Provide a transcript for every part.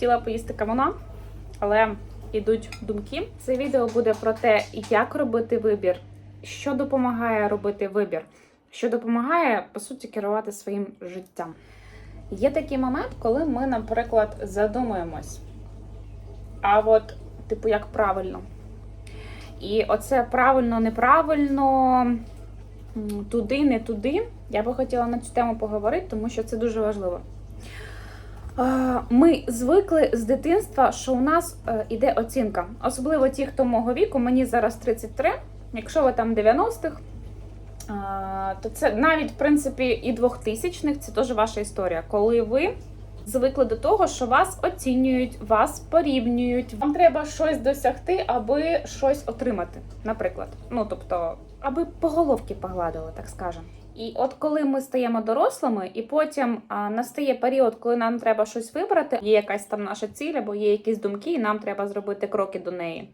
хотіла поїсти камуна, але йдуть думки. Це відео буде про те, як робити вибір, що допомагає робити вибір, що допомагає, по суті, керувати своїм життям. Є такий момент, коли ми, наприклад, задумуємось. А от, типу, як правильно. І оце правильно, неправильно, туди, не туди. Я би хотіла на цю тему поговорити, тому що це дуже важливо. Е, Ми звикли з дитинства, що у нас е, іде оцінка. Особливо ті, хто мого віку, мені зараз 33. Якщо ви там 90-х, е, то це навіть в принципі і 2000-х це теж ваша історія. Коли ви звикли до того, що вас оцінюють, вас порівнюють. Вам треба щось досягти, аби щось отримати. Наприклад, ну тобто, аби по головки погладили, так скажемо. І от коли ми стаємо дорослими, і потім а, настає період, коли нам треба щось вибрати, є якась там наша ціль, або є якісь думки, і нам треба зробити кроки до неї.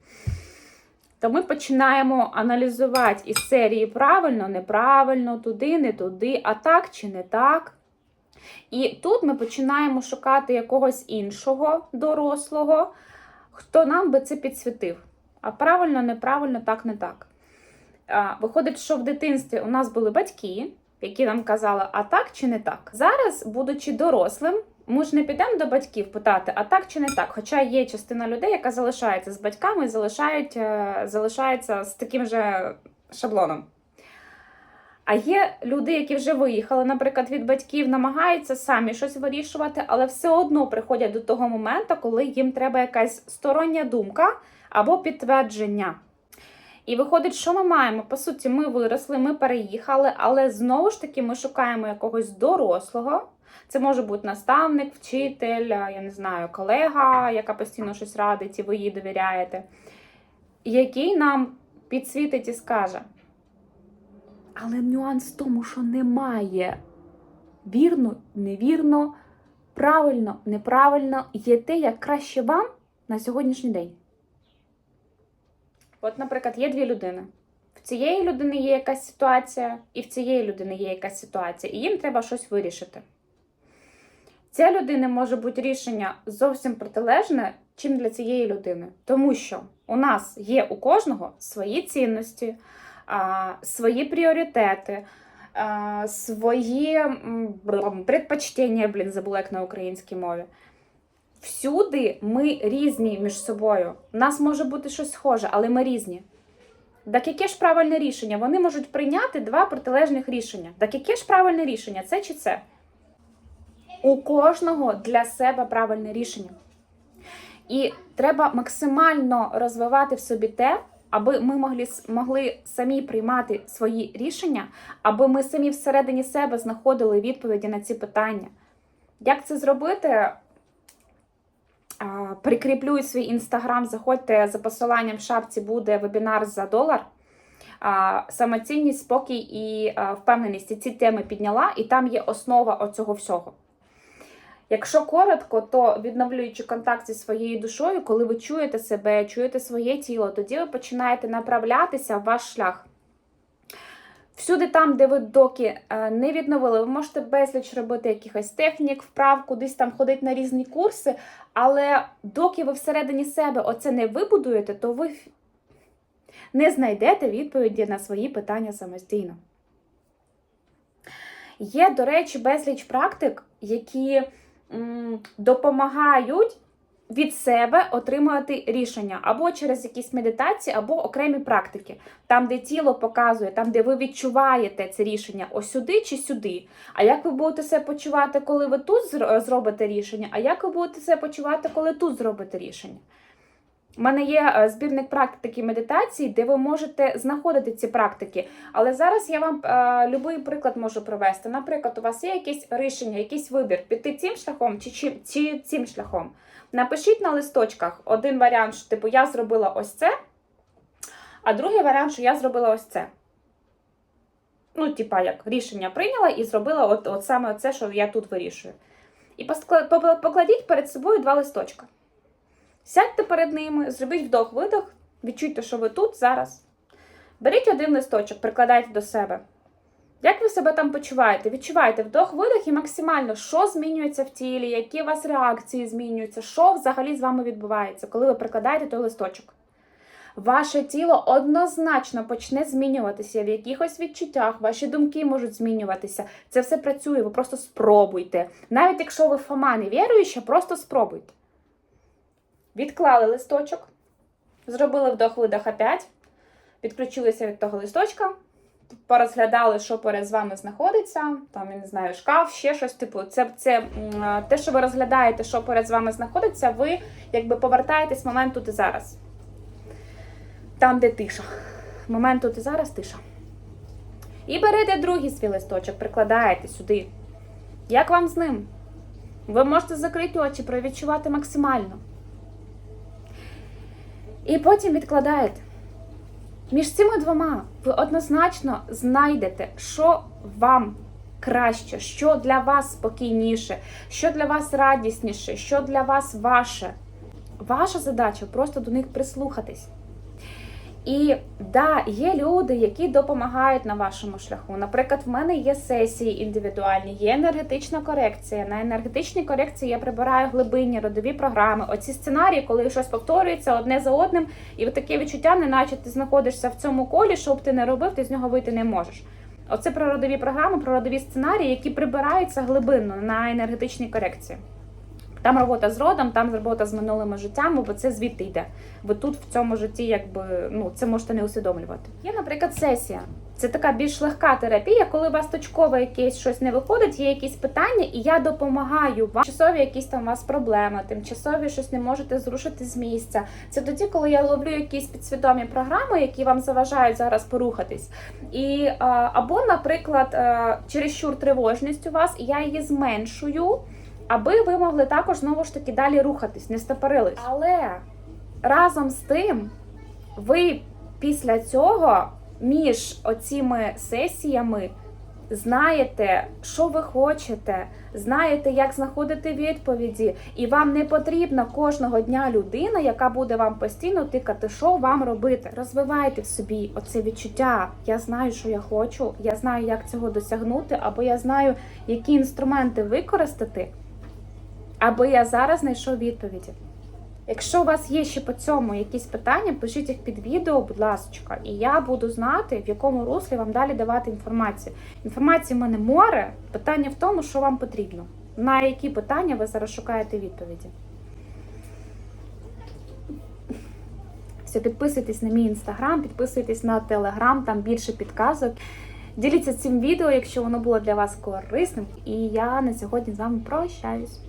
То ми починаємо аналізувати із серії правильно, неправильно, туди, не туди, а так чи не так. І тут ми починаємо шукати якогось іншого дорослого, хто нам би це підсвітив. А правильно, неправильно, так, не так. Виходить, що в дитинстві у нас були батьки, які нам казали, а так чи не так. Зараз, будучи дорослим, ми ж не підемо до батьків питати, а так чи не так. Хоча є частина людей, яка залишається з батьками і залишають, е, залишається з таким же шаблоном. А є люди, які вже виїхали, наприклад, від батьків, намагаються самі щось вирішувати, але все одно приходять до того моменту, коли їм треба якась стороння думка або підтвердження. І виходить, що ми маємо? По суті, ми виросли, ми переїхали, але знову ж таки ми шукаємо якогось дорослого. Це може бути наставник, вчитель, я не знаю, колега, яка постійно щось радить, і ви їй довіряєте, який нам підсвітить і скаже. Але нюанс в тому, що немає вірно, невірно, правильно, неправильно, є те, як краще вам на сьогоднішній день. От, наприклад, є дві людини. В цієї людини є якась ситуація, і в цієї людини є якась ситуація, і їм треба щось вирішити. Ця людина може бути рішення зовсім протилежне, чим для цієї людини. Тому що у нас є у кожного свої цінності, свої пріоритети, свої предпочтення, блін, забула як на українській мові. Всюди ми різні між собою. У нас може бути щось схоже, але ми різні. Так яке ж правильне рішення? Вони можуть прийняти два протилежних рішення. Так яке ж правильне рішення? Це чи це? У кожного для себе правильне рішення. І треба максимально розвивати в собі те, аби ми могли, могли самі приймати свої рішення, аби ми самі всередині себе знаходили відповіді на ці питання. Як це зробити? Прикріплю свій інстаграм, заходьте за посиланням в шапці буде вебінар за долар. Самоцінність, спокій і впевненість. Ці теми підняла, і там є основа оцього всього. Якщо коротко, то відновлюючи контакт зі своєю душою, коли ви чуєте себе, чуєте своє тіло, тоді ви починаєте направлятися в ваш шлях. Всюди там, де ви доки е, не відновили, ви можете безліч робити якихось технік, вправ, кудись там ходити на різні курси, але доки ви всередині себе оце не вибудуєте, то ви не знайдете відповіді на свої питання самостійно. Є, до речі, безліч практик, які м, допомагають від себе отримувати рішення або через якісь медитації, або окремі практики, там, де тіло показує, там, де ви відчуваєте це рішення ось сюди чи сюди. А як ви будете себе почувати, коли ви тут зробите рішення? А як ви будете себе почувати, коли тут зробите рішення? У мене є е, збірник практики медитації, де ви можете знаходити ці практики. Але зараз я вам е, любий приклад можу провести. Наприклад, у вас є якесь рішення, якийсь вибір, піти цим шляхом чи, чи, чи цим шляхом. Напишіть на листочках один варіант, що типу я зробила ось це, а другий варіант, що я зробила ось це. Ну, типа, як рішення прийняла і зробила от, от саме це, що я тут вирішую. І покладіть перед собою два листочка. Сядьте перед ними, зробіть вдох-видох, відчуйте, що ви тут зараз. Беріть один листочок, прикладайте до себе. Як ви себе там почуваєте? Відчуваєте вдох, видох і максимально, що змінюється в тілі, які у вас реакції змінюються, що взагалі з вами відбувається, коли ви прикладаєте той листочок. Ваше тіло однозначно почне змінюватися в якихось відчуттях, ваші думки можуть змінюватися. Це все працює, ви просто спробуйте. Навіть якщо ви Фома не віруюча, просто спробуйте. Відклали листочок, зробили вдох-видох опять, відключилися від того листочка, порозглядали, що поряд вами знаходиться. Там, я не знаю, шкаф, ще щось. Типу, це, це те, що ви розглядаєте, що поряд з вами знаходиться, ви якби повертаєтесь в момент тут і зараз. Там, де тиша. Момент тут і зараз тиша. І берете другий свій листочок, прикладаєте сюди. Як вам з ним? Ви можете закрити очі, провідчувати максимально. І потім відкладаєте. Між цими двома ви однозначно знайдете, що вам краще, що для вас спокійніше, що для вас радісніше, що для вас ваше. Ваша задача просто до них прислухатись. І да, є люди, які допомагають на вашому шляху. Наприклад, в мене є сесії індивідуальні, є енергетична корекція. На енергетичній корекції я прибираю глибинні родові програми. Оці сценарії, коли щось повторюється одне за одним, і таке відчуття, неначе ти знаходишся в цьому колі, що б ти не робив, ти з нього вийти не можеш. Оце про родові програми, про родові сценарії, які прибираються глибинно на енергетичній корекції. Там робота з родом, там робота з минулими життями, бо це звідти йде. Ви тут в цьому житті, якби ну це можете не усвідомлювати. Є, наприклад, сесія. Це така більш легка терапія, коли у вас точково якесь щось не виходить, є якісь питання, і я допомагаю вам. Тимчасові якісь там у вас проблеми, тимчасові щось не можете зрушити з місця. Це тоді, коли я ловлю якісь підсвідомі програми, які вам заважають зараз порухатись. І або, наприклад, а, чересчур тривожність у вас, і я її зменшую аби ви могли також знову ж таки далі рухатись, не стопорились. Але разом з тим, ви після цього між оціми сесіями знаєте, що ви хочете, знаєте, як знаходити відповіді, і вам не потрібна кожного дня людина, яка буде вам постійно тикати, що вам робити. Розвивайте в собі оце відчуття. Я знаю, що я хочу, я знаю, як цього досягнути, або я знаю, які інструменти використати аби я зараз знайшов відповіді. Якщо у вас є ще по цьому якісь питання, пишіть їх під відео, будь ласка, і я буду знати, в якому руслі вам далі давати інформацію. Інформації в мене море. Питання в тому, що вам потрібно. На які питання ви зараз шукаєте відповіді. Все, підписуйтесь на мій інстаграм, підписуйтесь на телеграм, там більше підказок. Діліться цим відео, якщо воно було для вас корисним. І я на сьогодні з вами прощаюсь.